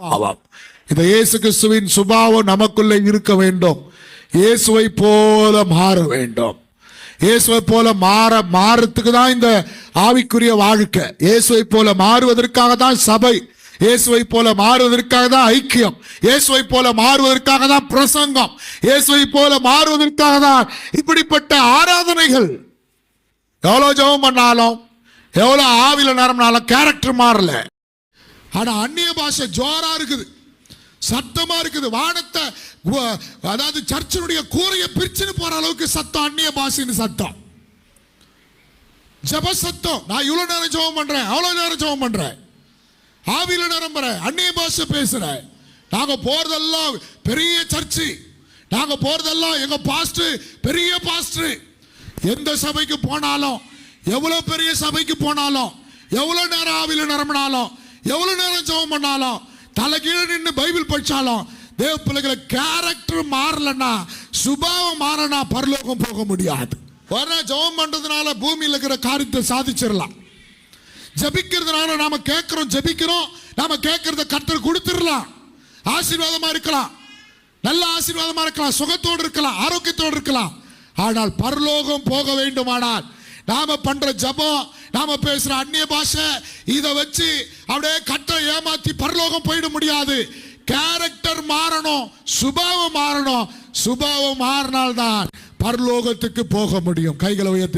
ஆவாம் இந்த இயேசு கிறிஸ்துவின் சுபாவம் நமக்குள்ளே இருக்க வேண்டும். இயேசுவை போல மாற வேண்டும். இயேசுவை போல மாற மாறத்துக்கு தான் இந்த ஆவிக்குரிய வாழ்க்கை. இயேசுவை போல மாறுவதற்காக தான் சபை. இயேசுவை போல மாறுவதற்காக தான் ஐக்கியம். இயேசுவை போல மாறுவதற்காக தான் பிரசங்கம். இயேசுவை போல மாறுவதற்காக தான் இப்படிப்பட்ட ஆராதனைகள். எவ்வளவு ஜெபம் பண்ணாலும் எவ்வளவு ஆவில நேரம்னாலும் கேரக்டர் மாறல. ஆனால் அந்நிய பாஷை ஜோராக இருக்குது. சத்தமாக இருக்குது. வானத்தை அதாவது சர்ச்சினுடைய கூரையை பிரிச்சுன்னு போகிற அளவுக்கு சத்தம் அந்நிய பாஷைன்னு சத்தம். ஜப சத்தம் நான் இவ்வளோ நேரம் ஜபம் பண்ணுறேன் அவ்வளோ நேரம் ஜபம் பண்ணுறேன் ஆவியில் நிரம்புறேன். அந்நிய பாஷை பேசுகிறேன் நாங்கள் போகிறதெல்லாம் பெரிய சர்ச்சு. நாங்கள் போகிறதெல்லாம் எங்கள் பாஸ்டர் பெரிய பாஸ்டர். எந்த சபைக்கு போனாலும் எவ்வளோ பெரிய சபைக்கு போனாலும் எவ்வளோ நேரம் ஆவியில் நிரம்பினாலும் எவ்வளவு நேரம் ஜெபம் பண்ணாலும் தலை கீழே நின்று பைபிள் படிச்சாலும் தேவ பிள்ளைகளை கேரக்டர் மாறலன்னா சுபாவம் மாறனா பரலோகம் போக முடியாது. வர ஜெபம் பண்றதுனால பூமியில் இருக்கிற காரியத்தை சாதிச்சிடலாம். ஜபிக்கிறதுனால நாம கேட்கிறோம் ஜபிக்கிறோம் நாம கேட்கறத கர்த்தர் கொடுத்துடலாம். ஆசீர்வாதமா இருக்கலாம். நல்ல ஆசீர்வாதமா இருக்கலாம். சுகத்தோடு இருக்கலாம் ஆரோக்கியத்தோடு இருக்கலாம். ஆனால் பரலோகம் போக வேண்டுமானால் நாம பண்ற ஜபம் நாம பேசுற அந்நிய பாஷை இதை வச்சு அப்படியே கட்ட ஏமாத்தி பரலோகம் போயிட முடியாது. கேரக்டர் மாறணும் சுபாவம் மாறணும். சுபாவம் மாறினால்தான் பரலோகத்துக்கு போக முடியும். கைகளை உயர்த்தி